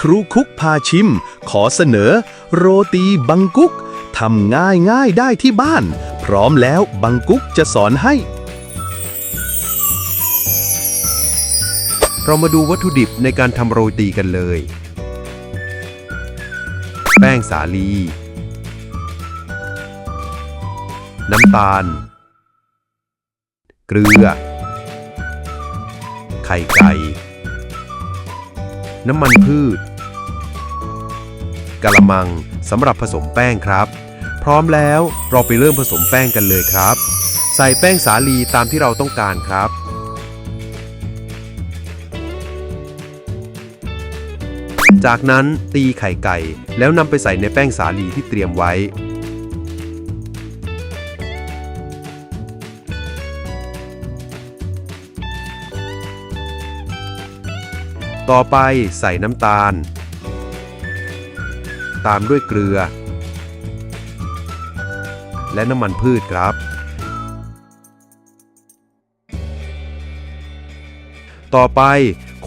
ครูคุกพาชิม ขอเสนอ โรตีบังกุกทำง่ายง่ายได้ที่บ้าน พร้อมแล้วบังกุกจะสอนให้ เรามาดูวัตถุดิบในการทำโรตีกันเลย แป้งสาลี น้ำตาล เกลือ ไข่ไก่ น้ำมันพืชกะละมังสำหรับผสมแป้งครับ พร้อมแล้วเราไปเริ่มผสมแป้งกันเลยครับ ใส่แป้งสาลีตามที่เราต้องการครับจากนั้นตีไข่ไก่แล้วนำไปใส่ในแป้งสาลีที่เตรียมไว้ ต่อไปใส่น้ำตาล ตามด้วยเกลือ และน้ำมันพืชครับ ต่อไป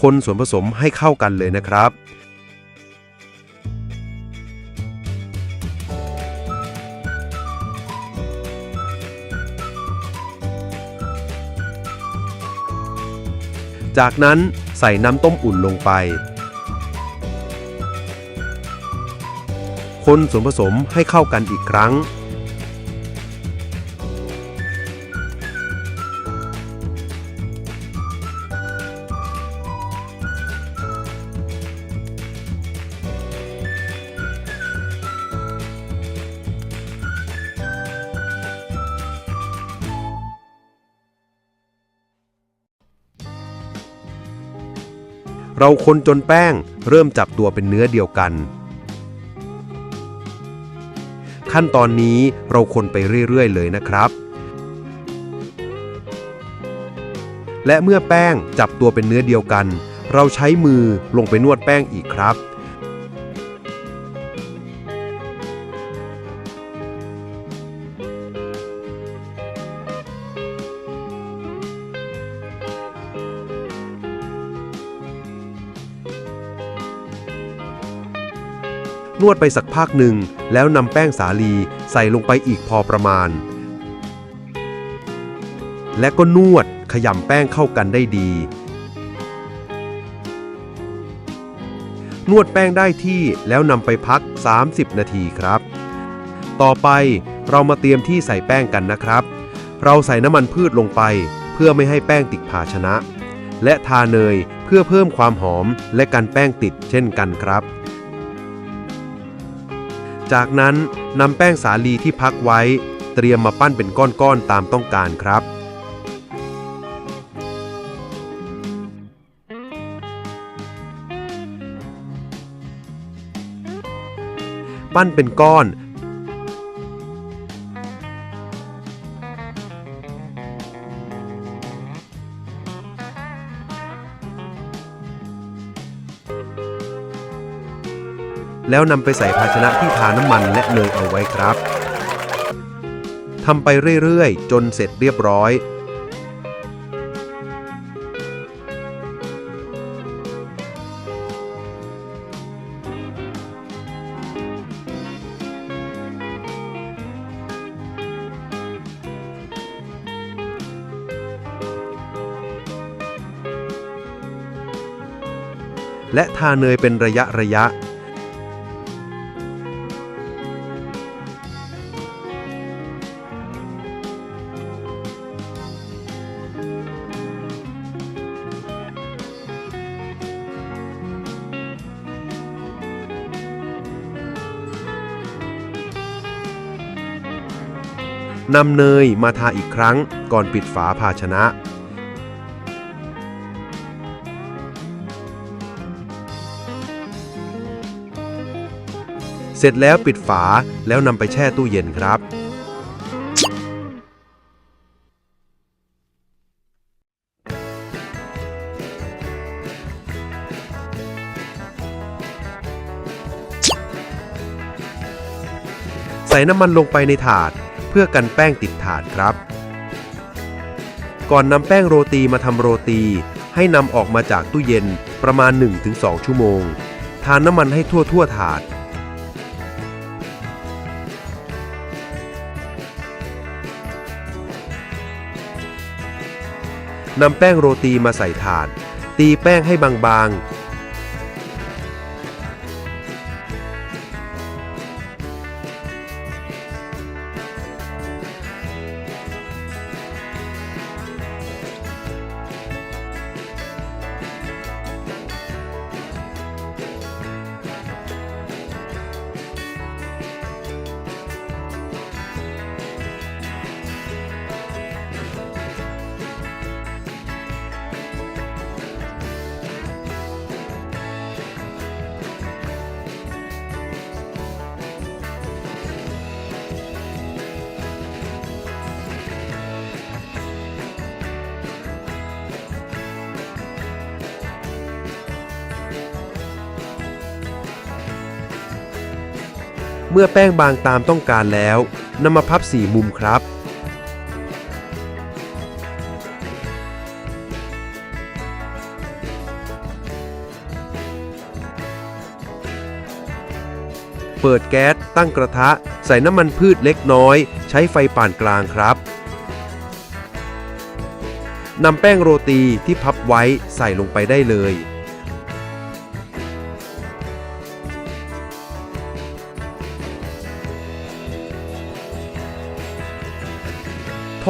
คนส่วนผสมให้เข้ากันเลยนะครับ จากนั้น ใส่น้ำต้มอุ่นลงไป คนส่วนผสมให้เข้ากันอีกครั้ง เราคนจนแป้งเริ่มจับตัวเป็นเนื้อเดียวกัน ขั้นตอนนี้เราคนไปเรื่อย ๆ เลยนะครับ และเมื่อแป้งจับตัวเป็นเนื้อเดียวกัน เราใช้มือลงไปนวดแป้งอีกครับ นวดไปสักพักหนึ่ง แล้วนำแป้งสาลีใส่ลงไปอีกพอประมาณ และก็นวดขยำแป้งเข้ากันได้ดี นวดแป้งได้ที่แล้วนำไปพัก 30 นาทีครับ ต่อไปเรามาเตรียมที่ใส่แป้งกันนะครับ เราใส่น้ำมันพืชลงไป เพื่อไม่ให้แป้งติดภาชนะ และทาเนยเพื่อเพิ่มความหอมและกันแป้งติดเช่นกันครับ จากนั้นนำแป้งสาลีที่พักไว้ เตรียมมาปั้นเป็นก้อนๆตามต้องการครับปั้นเป็นก้อน แล้วนำไปใส่ภาชนะที่ทาน้ำมันและเนยเอาไว้ครับทำไปเรื่อยๆ จนเสร็จเรียบร้อยและทาเนยเป็นระยะระยะ นำเนยมาทาอีกครั้งก่อนปิดฝาภาชนะ เสร็จแล้วปิดฝาแล้วนำไปแช่ตู้เย็นครับใส่น้ำมันลงไปในถาด เพื่อกันแป้งติดถาดครับ ก่อนนำแป้งโรตีมาทำโรตี ให้นำออกมาจากตู้เย็นประมาณ 1-2 ชั่วโมง ทานน้ำมันให้ทั่วทั่วถาด นำแป้งโรตีมาใส่ถาด ตีแป้งให้บางๆ เมื่อแป้งบางตามต้องการแล้วนำมาพับสี่มุมครับ เปิดแก๊สตั้งกระทะ ใส่น้ำมันพืชเล็กน้อย ใช้ไฟปานกลางครับนำแป้งโรตีที่พับไว้ใส่ลงไปได้เลย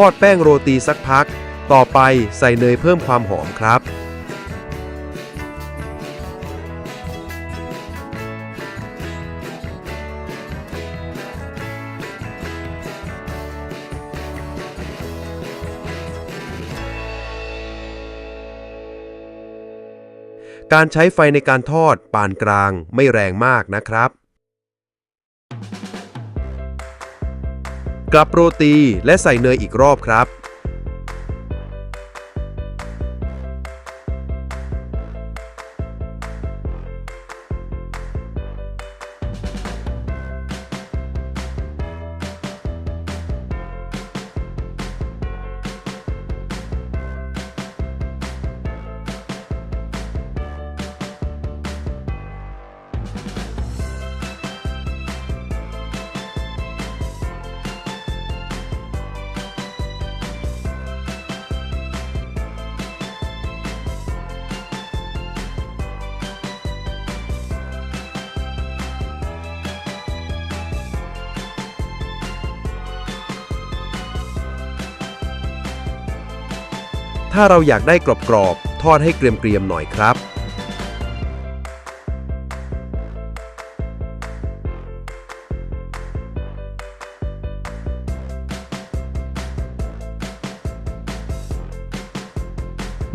อดแป้งโรตีสักพัก ต่อไปใส่เนยเพิ่มความหอมครับ การใช้ไฟในการทอดปานกลางไม่แรงมากนะครับ กลับโรตีและใส่เนยอีกรอบครับ ถ้าเราอยากได้กรอบๆ ทอดให้เกรียมๆหน่อยครับ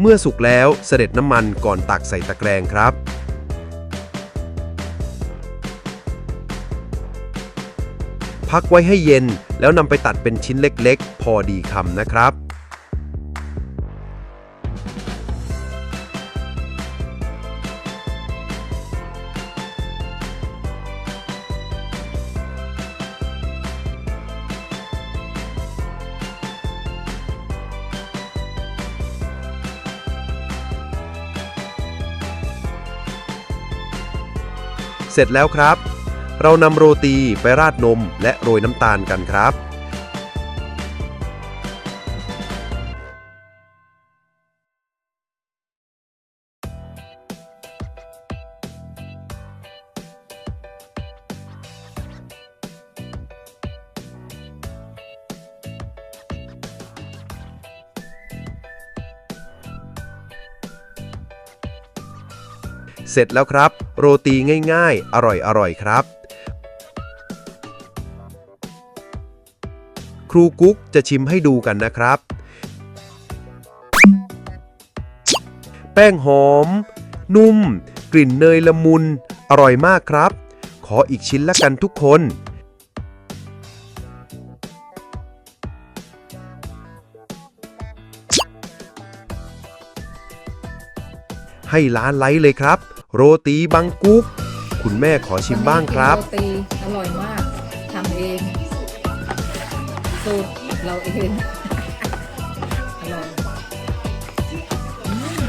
เมื่อสุกแล้วเสด็จน้ำมันก่อนตักใส่ตะแกรงครับพักไว้ให้เย็นแล้วนำไปตัดเป็นชิ้นเล็กๆ พอดีคำนะครับ เสร็จแล้วครับ เรานำโรตีไปราดนมและโรยน้ำตาลกันครับ เสร็จแล้วครับ โรตีง่ายๆ อร่อยๆครับ ครูกุ๊กจะชิมให้ดูกันนะครับ แป้งหอม นุ่ม กลิ่นเนยละมุน อร่อยมากครับ ขออีกชิ้นละกันทุกคนให้ล้านไลค์เลยครับ โรตีบังกุ๊กคุณแม่ขอชิมบ้างครับ โรตีอร่อยมากทำเองสูตรเราเองอร่อยอืม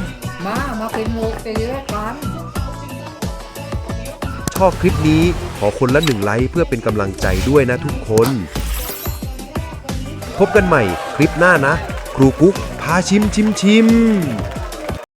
มามาเป็นโรตีด้วยกัน ชอบคลิปนี้ขอคนละหนึ่งไลค์เพื่อเป็นกำลังใจด้วยนะทุกคน พบกันใหม่คลิปหน้านะ ครูกุ๊กพาชิมชิมชิม